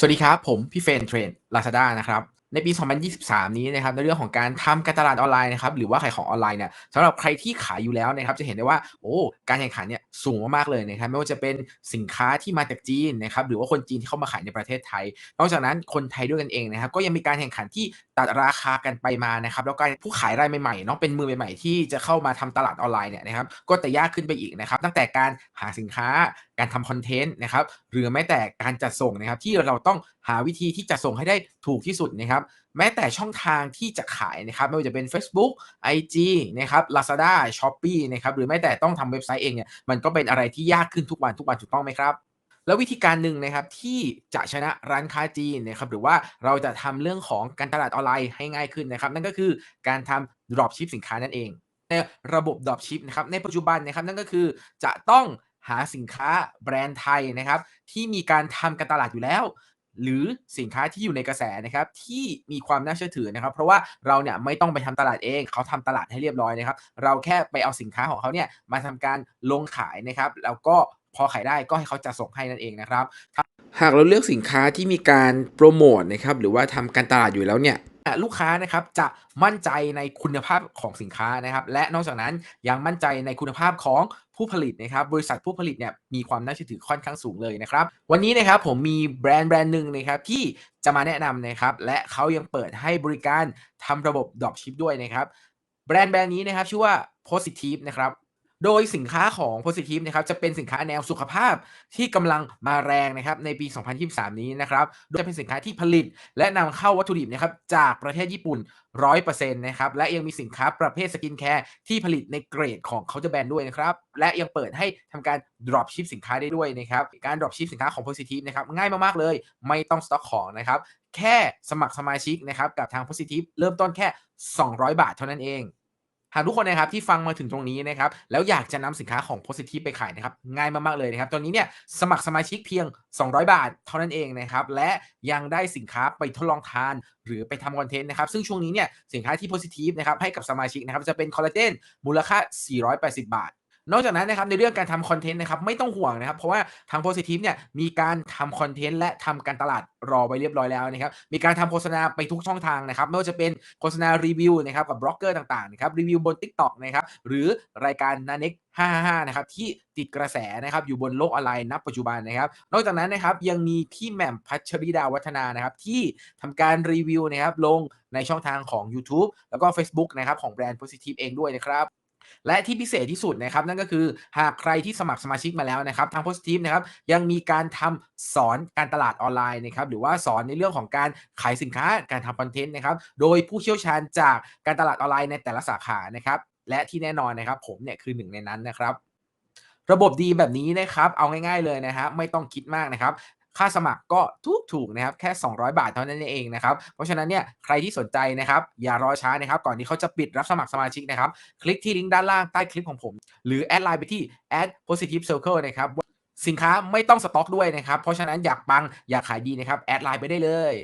สวัสดีครับ ผมพี่เฟนเทรน Lazada นะครับในปี 2023 นี้นะครับในเรื่องของการทำการตลาดออนไลน์นะครับหรือว่าขายของออนไลน์เนี่ยสำหรับใครที่ขายอยู่แล้วนะครับจะเห็นได้ว่าโอ้การแข่งขันเนี่ยสูงมากๆเลยนะครับไม่ว่าจะเป็นสินค้าที่มาจากจีนนะครับหรือว่าคนจีนที่เข้ามาขายในประเทศไทย นอกจากนั้นคนไทยด้วยกันเองนะครับก็ยังมีการแข่งขันที่ตัดราคากันไปมานะครับแล้วก็ผู้ขายรายใหม่ๆเนาะเป็นมือใหม่ๆที่จะเข้ามาทำตลาดออนไลน์เนี่ยนะครับก็จะยากขึ้นไปอีกนะครับตั้งแต่การหาสินค้า การทำคอนเทนต์นะครับหรือแม้แต่การจัดส่งนะครับที่เราต้องหาวิธีที่จะส่งให้ได้ถูกที่สุดนะครับแม้แต่ช่องทางที่จะขายนะครับไม่ว่าจะเป็นเฟซบุ๊ก IG นะครับ Lazada Shopee นะครับหรือแม้แต่ต้องทำเว็บไซต์เองเนี่ยมันก็เป็นอะไรที่ยากขึ้นทุกวันทุกวันถูกต้องไหมครับ?แล้ววิธีการหนึ่งนะครับที่จะชนะร้านค้าจีนนะครับหรือว่าเราจะทำเรื่องของการตลาดออนไลน์ให้ง่ายขึ้นนะครับ นั่นก็คือการทำ Dropship สินค้านั่นเองในระบบ Dropship นะครับในปัจจุบันนะครับนั่นก็คือจะต้อง หาสินค้าแบรนด์ไทยนะครับที่มีการทำการตลาดอยู่แล้ว หรือสินค้าที่อยู่ในกระแสนะครับที่มีความน่าเชื่อถือนะครับ เพราะว่าเราเนี่ยไม่ต้องไปทำตลาดเองเขาทำตลาดให้เรียบร้อยนะครับ เราแค่ไปเอาสินค้าของเขาเนี่ยมาทำการลงขายนะครับแล้วก็พอขายได้ก็ให้เขาจัดส่งให้นั่นเองนะครับ หากเราเลือกสินค้าที่มีการโพรโมตนะครับหรือว่าทำการตลาดอยู่แล้วเนี่ยลูกค้านะครับจะมั่นใจในคุณภาพของสินค้านะครับ และนอกจากนั้นยังมั่นใจในคุณภาพของ ผู้ผลิตนะครับบริษัทผู้ผลิตเนี่ยมีความน่าเชื่อถือค่อนข้างสูงเลยนะครับ วันนี้นะครับผมมีแบรนด์แบรนด์หนึ่งนะครับที่จะมาแนะนำนะครับและเขายังเปิดให้บริการทำระบบดรอปชิปด้วยนะครับแบรนด์แบรนด์นี้นะครับชื่อว่า Positive นะครับ โดยสินค้าของ Positive นะครับจะเป็นสินค้าแนวสุขภาพที่กำลังมาแรงนะครับในปี 2023 นี้นะครับ โดยจะเป็นสินค้าที่ผลิต และนำเข้าวัตถุดิบนะครับจากประเทศญี่ปุ่น 100%นะครับและยังมีสินค้าประเภท Skincare ที่ผลิตในเกรดของ Culture Brand ด้วยนะครับ และยังเปิดให้ทำการ Dropship สินค้าได้ด้วยนะครับ การ Dropship สินค้าของ Positive นะครับง่ายมากๆเลย ไม่ต้องสต็อกของนะครับแค่สมัครสมาชิกนะครับกับทาง Positive เริ่มต้นแค่ 200 บาทเท่านั้นเอง หากทุกคนนะครับที่ฟังมาถึงตรงนี้นะครับแล้วอยากจะนำสินค้าของ Positive ไปขายนะครับง่ายมาก ๆ เลยนะครับตอนนี้เนี่ยสมัครสมาชิกเพียง 200 บาท เท่านั้นเองนะครับและยังได้สินค้าไปทดลองทาน หรือไปทำคอนเทนต์นะครับซึ่งช่วงนี้เนี่ยสินค้าที่ Positive นะครับให้กับสมาชิกนะครับจะเป็นคอลลาเจนมูลค่า 480 บาท นอกจากนั้นนะครับในเรื่องการทำคอนเทนต์นะครับไม่ต้องห่วงนะครับ เพราะว่าทาง Positive เนี่ยมีการทำคอนเทนต์และทำการตลาดรอไว้เรียบร้อยแล้วนะครับมีการทำโฆษณาไปทุกช่องทางนะครับไม่ว่าจะเป็นโฆษณารีวิวนะครับกับบล็อกเกอร์ต่างๆนะครับรีวิวบน TikTok นะครับหรือรายการ Nanex 555 นะครับ ที่ติดกระแสนะครับ อยู่บนโลกออนไลน์ณปัจจุบันนะครับ นอกจากนั้นนะครับ ยังมีพี่แหม่มพัชริดาวัฒนานะครับ ที่ทำการรีวิวนะครับ ลงในช่องทางของยูทูบแล้วก็เฟซบุ๊กนะครับ ของแบรนด์ Positive เองด้วยนะครับ และที่พิเศษที่สุดนะครับนั่นก็คือหากใครที่สมัครสมาชิกมาแล้วนะครับทาง Positive นะครับยังมีการทำสอนการตลาดออนไลน์นะครับหรือว่าสอนในเรื่องของการขายสินค้าการทำคอนเทนต์นะครับโดยผู้เชี่ยวชาญจากการตลาดออนไลน์ในแต่ละสาขานะครับและที่แน่นอนนะครับผมเนี่ยคือหนึ่งในนั้นนะครับระบบดีแบบนี้นะครับ เอาง่ายๆเลยนะครับไม่ต้องคิดมากนะครับ ค่าสมัครก็ถูกนะครับแค่ 200 บาทเท่านั้นเองนะครับเพราะฉะนั้นเนี่ยใครที่สนใจนะครับอย่ารอช้านะครับก่อนที่เขาจะปิดรับสมัครสมาชิกนะครับคลิกที่ลิงก์ด้านล่างใต้คลิปของผม หรือแอดไลน์ไปที่ @positivecircle นะครับสินค้าไม่ต้องสต็อกด้วยนะครับ เพราะฉะนั้นอยากปังอยากขายดีนะครับ แอดไลน์ไปได้เลย